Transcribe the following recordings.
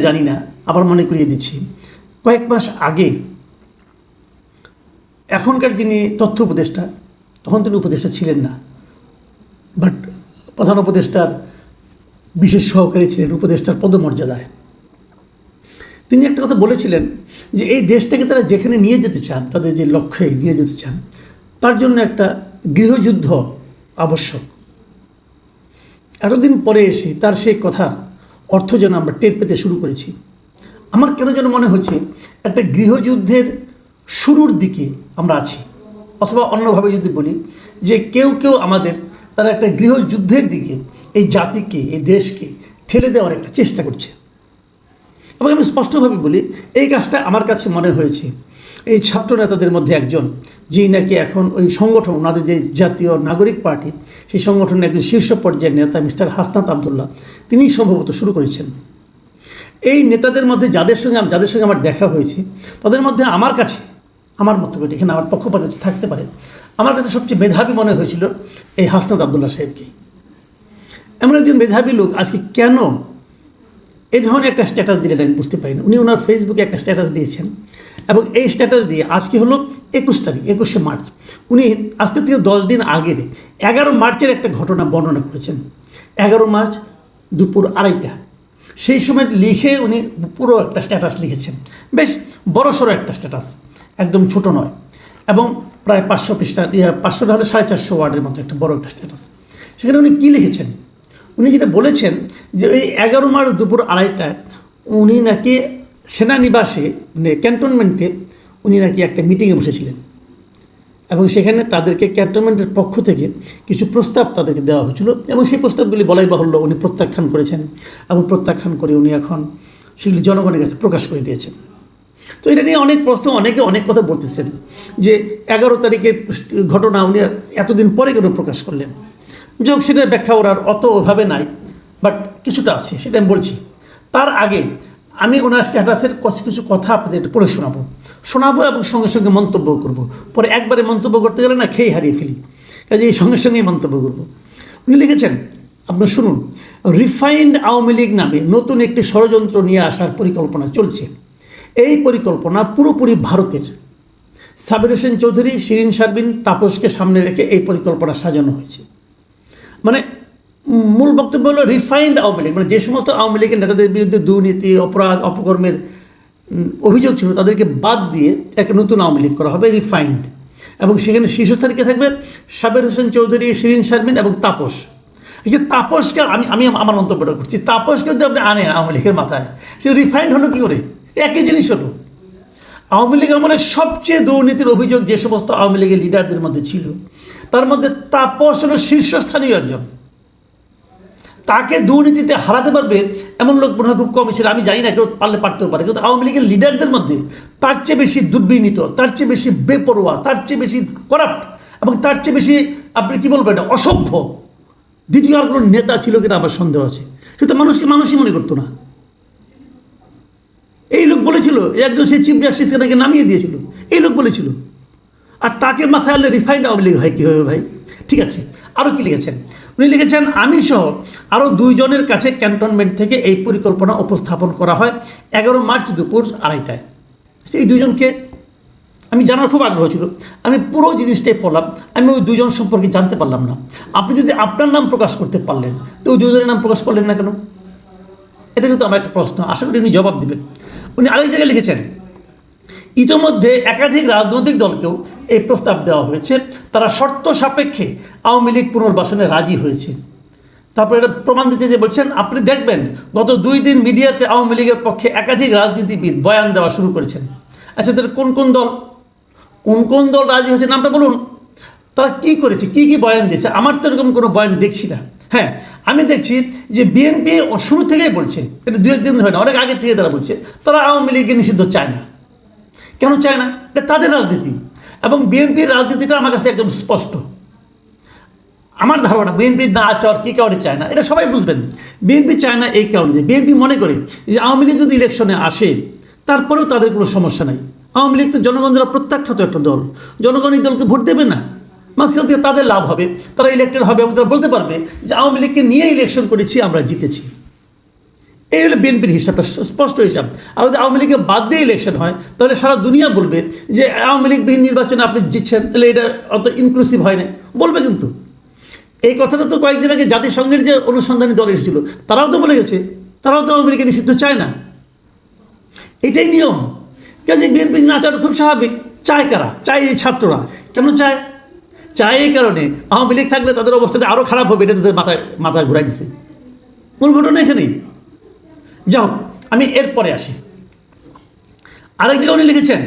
জানি না, আবার মনে করিয়ে দিচ্ছি। কয়েক মাস আগে এখনকার যিনি তথ্য উপদেষ্টা, তখন তিনি উপদেষ্টা ছিলেন না। বাট প্রধান উপদেষ্টার বিশেষ সহকারী ছিলেন উপদেষ্টার পদমর্যাদায়। তিনি একটা কথা বলেছিলেন যে এই দেশটাকে তারা যেখানে নিয়ে যেতে চান, তাদের যে লক্ষ্যে নিয়ে যেতে চান, তার জন্য একটা গৃহযুদ্ধ আবশ্যক। এতদিন পরে এসে তার সেই কথার অর্থ যেন আমরা টের পেতে শুরু করেছি। আমার কেন যেন মনে হচ্ছে একটা গৃহযুদ্ধের শুরুর দিকে আমরা আছি। অথবা অন্যভাবে যদি বলি যে কেউ কেউ আমাদের তারা একটা গৃহযুদ্ধের দিকে এই জাতিকে, এই দেশকে ঠেলে দেওয়ার একটা চেষ্টা করছে। এবং আমি স্পষ্টভাবে বলি, এই কাজটা আমার কাছে মনে হয়েছে এই ছাত্র নেতাদের মধ্যে একজন, যিনি নাকি এখন ওই সংগঠন, ওনাদের যে জাতীয় নাগরিক পার্টি, সেই সংগঠনের একজন শীর্ষ পর্যায়ের নেতা মিস্টার হাসনাত আবদুল্লাহ তিনিই সম্ভবত শুরু করেছেন। এই নেতাদের মধ্যে যাদের সঙ্গে যাদের সঙ্গে আমার দেখা হয়েছে, তাদের মধ্যে আমার কাছে, আমার মতো এখানে আমার পক্ষপাত থাকতে পারে। আমার কাছে সবচেয়ে মেধাবী মনে হয়েছিল এই হাসনাত আবদুল্লাহ সাহেবকে। এমন একজন মেধাবী লোক আজকে কেন এই ধরনের একটা স্ট্যাটাস দিলেন আমি বুঝতে পারি না উনি ওনার ফেসবুকে একটা স্ট্যাটাস দিয়েছেন। এবং এই স্ট্যাটাস দিয়ে আজকে হলো একুশ তারিখ, একুশে মার্চ। উনি আজকে থেকে দশ দিন আগের, এগারো মার্চের একটা ঘটনা বর্ণনা করেছেন। এগারো মার্চ দুপুর আড়াইটা। সেই সময় লিখে উনি পুরো একটা স্ট্যাটাস লিখেছেন। বেশ বড়সড় একটা স্ট্যাটাস একদম ছোট নয় এবং প্রায় পাঁচশো পৃষ্ঠা পাঁচশো হলে সাড়ে চারশো ওয়ার্ডের মতো একটা বড় একটা স্ট্যাটাস সেখানে উনি কী লিখেছেন? উনি যেটা বলেছেন যে ওই এগারো মার্চ দুপুর আড়াইটায় উনি নাকি সেনানিবাসে মানে ক্যান্টনমেন্টে উনি নাকি একটা মিটিংয়ে বসেছিলেন। এবং সেখানে তাদেরকে ক্যান্টনমেন্টের পক্ষ থেকে কিছু প্রস্তাব তাদেরকে দেওয়া হয়েছিল এবং সেই প্রস্তাবগুলি বলাই বাহুল্য উনি প্রত্যাখ্যান করেছেন এবং প্রত্যাখ্যান করে উনি এখন সেগুলি জনগণের কাছে প্রকাশ করে দিয়েছেন। তো এটা নিয়ে অনেক প্রশ্ন, অনেকে অনেক কথা বলতেছেন যে এগারো তারিখের ঘটনা উনি এতদিন পরে কেন প্রকাশ করলেন? যাই সেটার ব্যাখ্যা ওর আর অত ওভাবে নাই বাট কিছুটা আছে, সেটা আমি বলছি। তার আগে আমি ওনার স্ট্যাটাসের কিছু কিছু কথা আপনাদের পড়ে শোনাবো। শোনাবো এবং সঙ্গে সঙ্গে মন্তব্য করব। পরে একবারে মন্তব্য করতে গেলে না খেয়ে হারিয়ে ফেলি। কাজে এই সঙ্গে সঙ্গেই মন্তব্য করব। উনি লিখেছেন, আপনার শুনুন, রিফাইন্ড আওয়ামী লীগ নামে নতুন একটি ষড়যন্ত্র নিয়ে আসার পরিকল্পনা চলছে। এই পরিকল্পনা পুরোপুরি ভারতের। সাবির হোসেন চৌধুরী, শিরিন সারবিন তাপসকে সামনে রেখে এই পরিকল্পনা সাজানো হয়েছে। মানে মূল বক্তব্য হলো রিফাইন্ড আওয়ামী লীগ। মানে যে সমস্ত আওয়ামী লীগের নেতাদের বিরুদ্ধে দুর্নীতি, অপরাধ, অপকর্মের অভিযোগ ছিল, তাদেরকে বাদ দিয়ে একটা নতুন আওয়ামী লীগ করা হবে রিফাইন্ড এবং সেখানে শীর্ষস্থানে কে থাকবে সাবের হোসেন চৌধুরী, শিরিন শারমিন এবং তাপস। এই যে তাপসকে আমি আমি আমার মন্তব্যটা করছি, তাপসকে যদি আপনি আনেন আওয়ামী লীগের মাথায়, সে রিফাইন্ড হলো কী করে? একই জিনিস হলো। আওয়ামী লীগ মানে সবচেয়ে দুর্নীতির অভিযোগ যে সমস্ত আওয়ামী লীগের লিডারদের মধ্যে ছিল, তার মধ্যে তাপস হলো শীর্ষস্থানীয় একজন। তাকে দুর্নীতিতে হারাতে পারবে এমন লোক মনে হয় খুব কমই ছিল আমি জানি না কেউ পারলে পারতেও পারে, কিন্তু আওয়ামী লীগের লিডারদের মধ্যে তার চেয়ে বেশি দুর্বিনীত, তার চেয়ে বেশি বেপরোয়া, তার চেয়ে বেশি করাপ্ট এবং তার চেয়ে বেশি, আপনি কী বলবেন, অসভ্য। দ্বিতীয় আর কোনো নেতা ছিল কিনা আমার সন্দেহ আছে। সেটা মানুষকে মানুষই মনে করতো না। এই লোক বলেছিল একজন সেই চিফ জাস্টিসকে তাকে নামিয়ে দিয়েছিল। এই লোক বলেছিল। আর তাকে মাথায় আনলে রিফাইন্ড আওয়ামী লীগ হয় কী হবে ভাই? ঠিক আছে। আরও কী লিখেছেন? উনি লিখেছেন আমি সহ আরও দুইজনের কাছে ক্যান্টনমেন্ট থেকে এই পরিকল্পনা উপস্থাপন করা হয় এগারো মার্চ দুপুর আড়াইটায়। এই দুজনকে আমি জানার খুব আগ্রহ ছিল। আমি পুরো জিনিসটাই পড়লাম। আমি ওই দুজন সম্পর্কে জানতে পারলাম না। আপনি যদি আপনার নাম প্রকাশ করতে পারলেন, তো ওই দুজনের নাম প্রকাশ করলেন না কেন? এটা কিন্তু আমার একটা প্রশ্ন। আশা করি উনি জবাব দেবেন। উনি আরেক জায়গায় লিখেছেন ইতোমধ্যে একাধিক রাজনৈতিক দলকেও এই প্রস্তাব দেওয়া হয়েছে। তারা শর্ত সাপেক্ষে আওয়ামী লীগ পুনর্বাসনে রাজি হয়েছে। তারপরে এটা প্রমাণ দিতে যে বলছেন, আপনি দেখবেন গত দুই দিন মিডিয়াতে আওয়ামী লীগের পক্ষে একাধিক রাজনীতিবিদ বয়ান দেওয়া শুরু করেছেন। আচ্ছা তাহলে কোন কোন দল? কোন কোন দল রাজি হয়েছে? নামটা বলুন। তারা কি করেছে? কি কি বয়ান দিয়েছে? আমার তো এরকম কোনো বয়ান দেখছি না। হ্যাঁ আমি দেখছি যে বিএনপি শুরু থেকেই বলছে, এটা দু একদিন হয় না, অনেক আগে থেকে তারা বলছে, তারা আওয়ামী লীগকে নিষিদ্ধ চায় না। কেন চায় না? এটা তাদের রাজনীতি। এবং বিএনপির রাজনীতিটা আমার কাছে একদম স্পষ্ট। আমার ধারণা, বিএনপি না চাওয়ার কী কারণে চায় না? এটা সবাই বুঝবেন। বিএনপি চায় না এই কারণে যে বিএনপি মনে করে যে আওয়ামী লীগ যদি ইলেকশনে আসে, তারপরেও তাদের কোনো সমস্যা নাই। আওয়ামী লীগ তো জনগণ দ্বারা প্রত্যাখ্যাত একটা দল। জনগণ এই দলকে ভোট দেবে না। মাঝখান থেকে তাদের লাভ হবে। তারা ইলেক্টেড হবে এবং তারা বলতে পারবে যে আওয়ামী লীগকে নিয়ে ইলেকশন করেছি, আমরা জিতেছি। এই হলো বিএনপির হিসাবটা। স্পষ্ট হিসাব। আর যদি আওয়ামী লীগকে বাদ দিয়ে ইলেকশন হয়, তাহলে সারা দুনিয়া বলবে যে আওয়ামী লীগবিহীন নির্বাচনে আপনি জিতছেন, তাহলে এটা অত ইনক্লুসিভ হয় না বলবে কিন্তু। এই কথাটা তো কয়েকদিন আগে জাতিসংঘের যে অনুসন্ধানী দল এসেছিল, তারাও তো বলে গেছে, তারাও তো আওয়ামী লীগের নিষিদ্ধ চায় না। এটাই নিয়ম। কাজে বিএনপি না চাওয়াটা খুব স্বাভাবিক। চায় কারা? চায় এই ছাত্ররা। কেন চায়? চায় এই কারণে। আওয়ামী লীগ থাকলে তাদের অবস্থাতে আরও খারাপ হবে, এটা তাদের মাথায় মাথায় ঘুরাই দিছে। মূল ঘটনা এখানেই। যাও, আমি এরপরে আসি। আরেক জায়গায় উনি লিখেছেন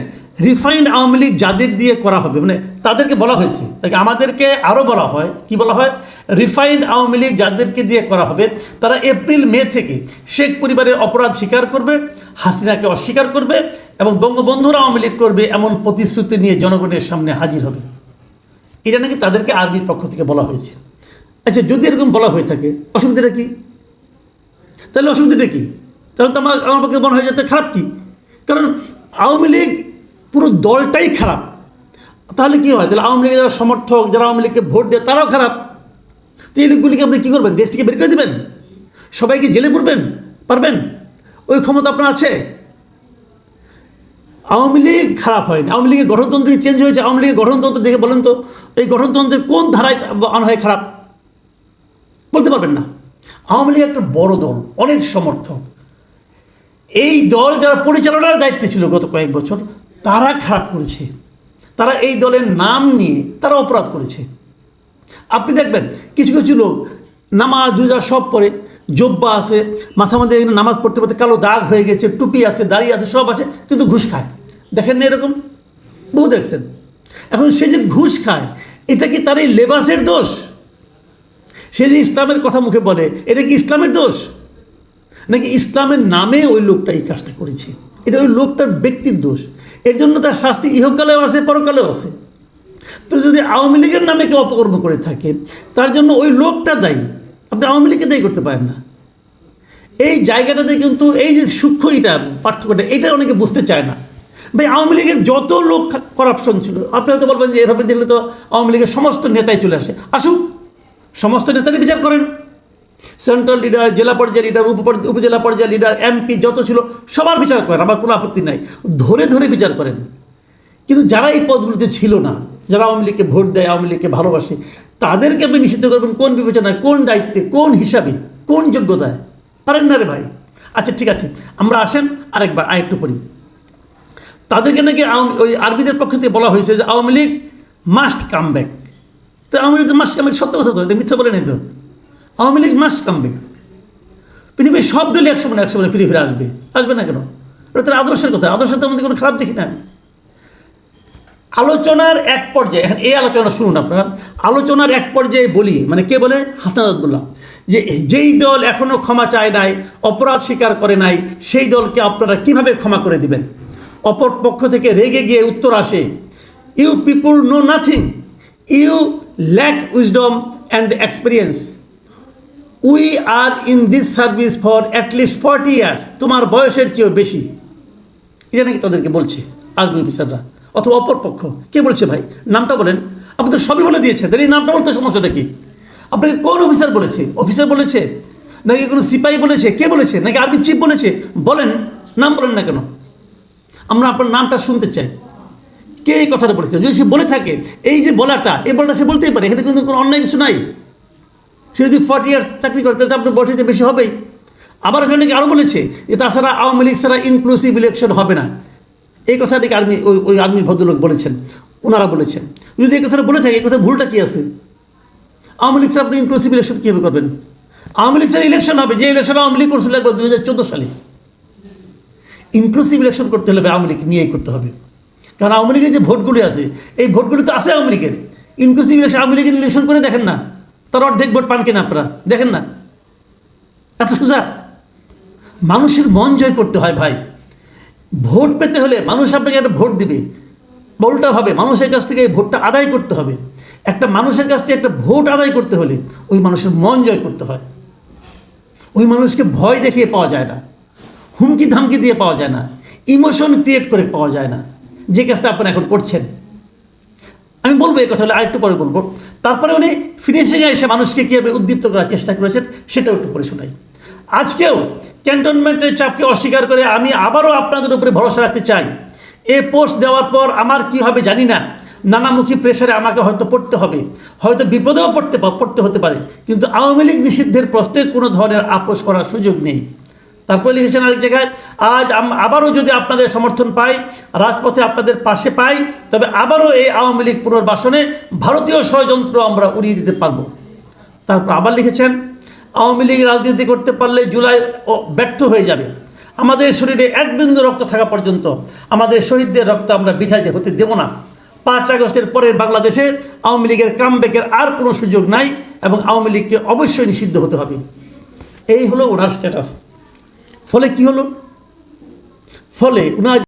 রিফাইন্ড আওয়ামী লীগ যাদের দিয়ে করা হবে। মানে তাদেরকে বলা হয়েছে। তাকে আমাদেরকে আরও বলা হয়। কি বলা হয়? রিফাইন্ড আওয়ামী লীগ যাদেরকে দিয়ে করা হবে, তারা এপ্রিল, মে থেকে শেখ পরিবারের অপরাধ স্বীকার করবে, হাসিনাকে অস্বীকার করবে এবং বঙ্গবন্ধুরা আওয়ামী লীগ করবে এমন প্রতিশ্রুতি নিয়ে জনগণের সামনে হাজির হবে। এটা নাকি তাদেরকে আর্মির পক্ষ থেকে বলা হয়েছে। আচ্ছা যদি এরকম বলা হয়ে থাকে, অসুবিধাটা কি? তাহলে অসুবিধাটা কি? তাহলে তো আমার আমার পক্ষে মনে হয় যাতে খারাপ কি? কারণ আওয়ামী লীগ পুরো দলটাই খারাপ। তাহলে কী হয়? তাহলে আওয়ামী লীগের যারা সমর্থক, যারা আওয়ামী লীগকে ভোট দেয়, তারাও খারাপ। তো এই লোকগুলিকে আপনি কী করবেন? দেশ থেকে বের করে দেবেন? সবাইকে জেলে পড়বেন পারবেন? ওই ক্ষমতা আপনার আছে? আওয়ামী লীগ খারাপ হয়নি। আওয়ামী লীগের গঠনতন্ত্র চেঞ্জ হয়েছে। আওয়ামী লীগের গঠনতন্ত্র দেখে বলেন তো, এই গঠনতন্ত্রের কোন ধারায় আনা হয় খারাপ? বলতে পারবেন না। আওয়ামী লীগ একটা বড় দল, অনেক সমর্থক। এই দল যারা পরিচালনার দায়িত্বে ছিল গত কয়েক বছর, তারা খারাপ করেছে। তারা এই দলের নাম নিয়ে তারা অপরাধ করেছে। আপনি দেখবেন, কিছু কিছু লোক নামাজ জুজা সব পরে জব্বা আছে মাথা মধ্যে নামাজ পড়তে পড়তে কালো দাগ হয়ে গেছে, টুপি আছে, দাড়ি আছে, সব আছে, কিন্তু ঘুষ খায়। দেখেন না এরকম? বহু দেখছেন। এখন সে যে ঘুষ খায়, এটা কি তার এই লেবাসের দোষ? সে যে ইসলামের কথা মুখে বলে, এটা কি ইসলামের দোষ? নাকি ইসলামের নামে ওই লোকটা এই কাজটা করেছে? এটা ওই লোকটার ব্যক্তির দোষ। এর জন্য তার শাস্তি ইহকালেও আছে, পরকালেও আছে। তো যদি আওয়ামী লীগের নামে কেউ অপকর্ম করে থাকে, তার জন্য ওই লোকটা দায়ী। আপনি আওয়ামী লীগকে দায়ী করতে পারেন না। এই জায়গাটাতে কিন্তু এই যে সূক্ষ্ম এটা পার্থক্যটা, এটা অনেকে বুঝতে চায় না। ভাই, আওয়ামী লীগের যত লোক করাপশন ছিল, আপনি হয়তো বলবেন যে এভাবে দিলে তো আওয়ামী লীগের সমস্ত নেতাই চলে আসে। আসুক, সমস্ত নেতারই বিচার করেন। সেন্ট্রাল লিডার, জেলা পর্যায়ে লিডার, উপ- উপজেলা পর্যায়ে লিডার, এমপি যত ছিল, সবার বিচার করেন, আমার কোনো আপত্তি নাই। ধরে ধরে বিচার করেন। কিন্তু যারা এই পদগুলিতে ছিল না, যারা আওয়ামী লীগকে ভোট দেয়, আওয়ামী লীগকে ভালোবাসে, তাদেরকে আপনি নিষিদ্ধ করবেন কোন বিবেচনায় কোন দায়িত্বে, কোন হিসাবে, কোন যোগ্যতায়? পারেন না রে ভাই। আচ্ছা ঠিক আছে, আমরা আসেন আরেকবার, আরেকটু পড়ি। তাদেরকে নাকি ওই আরবিদের পক্ষ থেকে বলা হয়েছে যে Awami League must come back তো আওয়ামী লীগ মাস্ট কাম সত্য কথা তো, এটা মিথ্যা বলে নেই তো? Awami League must come back পৃথিবীর সব দলই একশো মানে একশো মানে ফিরে ফিরে আসবে। আসবে না কেন? এটা তার আদর্শের কথা। আদর্শ তো আমাদের কোনো খারাপ দেখি না আমি আলোচনার এক পর্যায়ে এখন এই আলোচনা শুনুন আপনারা। আলোচনার এক পর্যায়ে বলি মানে কে বলে? হাসান আবদুল্লাহ। যে যেই দল এখনও ক্ষমা চায় নাই, অপরাধ স্বীকার করে নাই, সেই দলকে আপনারা কীভাবে ক্ষমা করে দিবেন? অপর পক্ষ থেকে রেগে গিয়ে উত্তর আসে you people know nothing you lack wisdom and experience we are in this service for at least forty years তোমার বয়সের চেয়েও বেশি। এটা নাকি তাদেরকে বলছে আর্মি অফিসাররা, অথবা অপর পক্ষ। কে বলছে ভাই? নামটা বলেন। আপনি তো সবই বলে দিয়েছে তাহলে এই নামটা বলতে সমস্যাটা কি? আপনাকে কোন অফিসার বলেছে? অফিসার বলেছে? নাকি কোনো সিপাহী বলেছে? কে বলেছে? নাকি আর্মি চিফ বলেছে? বলেন, নাম বলেন না কেন? আমরা আপনার নামটা শুনতে চাই। কে এই কথাটা বলেছে? যদি সে বলে থাকে, এই যে বলাটা, এই বলাটা সে বলতেই পারে। এখানে কিন্তু কোনো অন্যায় কিছু নাই। সে যদি ফর্টি ইয়ার্স চাকরি করে, তাহলে আপনার বয়সে বেশি হবেই। আবার ওখানে আরও বলেছে যে তাছাড়া আওয়ামী লীগ ছাড়া ইনক্লুসিভ ইলেকশন হবে না। এই কথাটাকে আর্মি ওই ওই আর্মি ভদ্রলোক বলেছেন। ওনারা বলেছেন। যদি এই কথাটা বলে থাকে, এই কথা ভুলটা কী আছে? আওয়ামী লীগ ছাড়া আপনি ইনক্লুসিভ ইলেকশন কীভাবে করবেন? আওয়ামী লীগ ছাড়া ইলেকশন হবে, যে ইলেকশন আওয়ামী লীগ করছিল একবার দু হাজার চোদ্দ সালে। ইনক্লুসিভ ইলেকশন করতে হলে আওয়ামী লীগ নিয়েই করতে হবে। কারণ আওয়ামী লীগের যে ভোটগুলি আছে, এই ভোটগুলি তো আছে আওয়ামী লীগের। ইনক্লুসিভ ইলেকশন আওয়ামী লীগের ইলেকশন করে দেখেন না। তার অর্ধেক ভোট পান কিনা আপনারা? দেখেন না। এত সোজা মানুষের মন জয় করতে হয় ভাই। ভোট পেতে হলে মানুষ আপনাকে একটা ভোট দিবে। বা উল্টাভাবে মানুষের কাছ থেকে এই ভোটটা আদায় করতে হবে। একটা মানুষের কাছ থেকে একটা ভোট আদায় করতে হলে ওই মানুষের মন জয় করতে হয়। ওই মানুষকে ভয় দেখিয়ে পাওয়া যায় না। হুমকি ধামকি দিয়ে পাওয়া যায় না। ইমোশন ক্রিয়েট করে পাওয়া যায় না। যে কাজটা আপনারা এখন করছেন। আমি বলব এই কথা হলে আরেকটু পরে বলব। তারপরে উনি ফিনিশিংয়ে এসে মানুষকে কীভাবে উদ্দীপ্ত করার চেষ্টা করেছেন, সেটাও একটু পরে শোনাই। আজকেও ক্যান্টনমেন্টের চাপকে অস্বীকার করে আমি আবারও আপনাদের উপরে ভরসা রাখতে চাই। এ পোস্ট দেওয়ার পর আমার কি হবে জানি না। নানামুখী প্রেসারে আমাকে হয়তো পড়তে হবে, হয়তো বিপদেও পড়তে পড়তে হতে পারে, কিন্তু আওয়ামী লীগ নিষিদ্ধের প্রশ্নে কোনো ধরনের আপোষ করার সুযোগ নেই। তারপরে লিখেছেন আরেক জায়গায়, আজ আবারও যদি আপনাদের সমর্থন পাই, রাজপথে আপনাদের পাশে পাই, তবে আবারও এই আওয়ামী লীগ পুনর্বাসনে ভারতীয় ষড়যন্ত্র আমরা উড়িয়ে দিতে পারব। তারপর আবার লিখেছেন, আওয়ামী লীগ রাজনীতি করতে পারলে জুলাই ও ব্যর্থ হয়ে যাবে। আমাদের শরীরে এক বিন্দু রক্ত থাকা পর্যন্ত আমাদের শহীদদের রক্ত আমরা বিছাইতে হতে দেব না। পাঁচ আগস্টের পরের বাংলাদেশে আওয়ামী লীগের কামব্যাকের আর কোনো সুযোগ নাই এবং আওয়ামী লীগকে অবশ্যই নিষিদ্ধ হতে হবে। এই হলো ওনার স্ট্যাটাস ফলে কি হলো? ফলে ওনার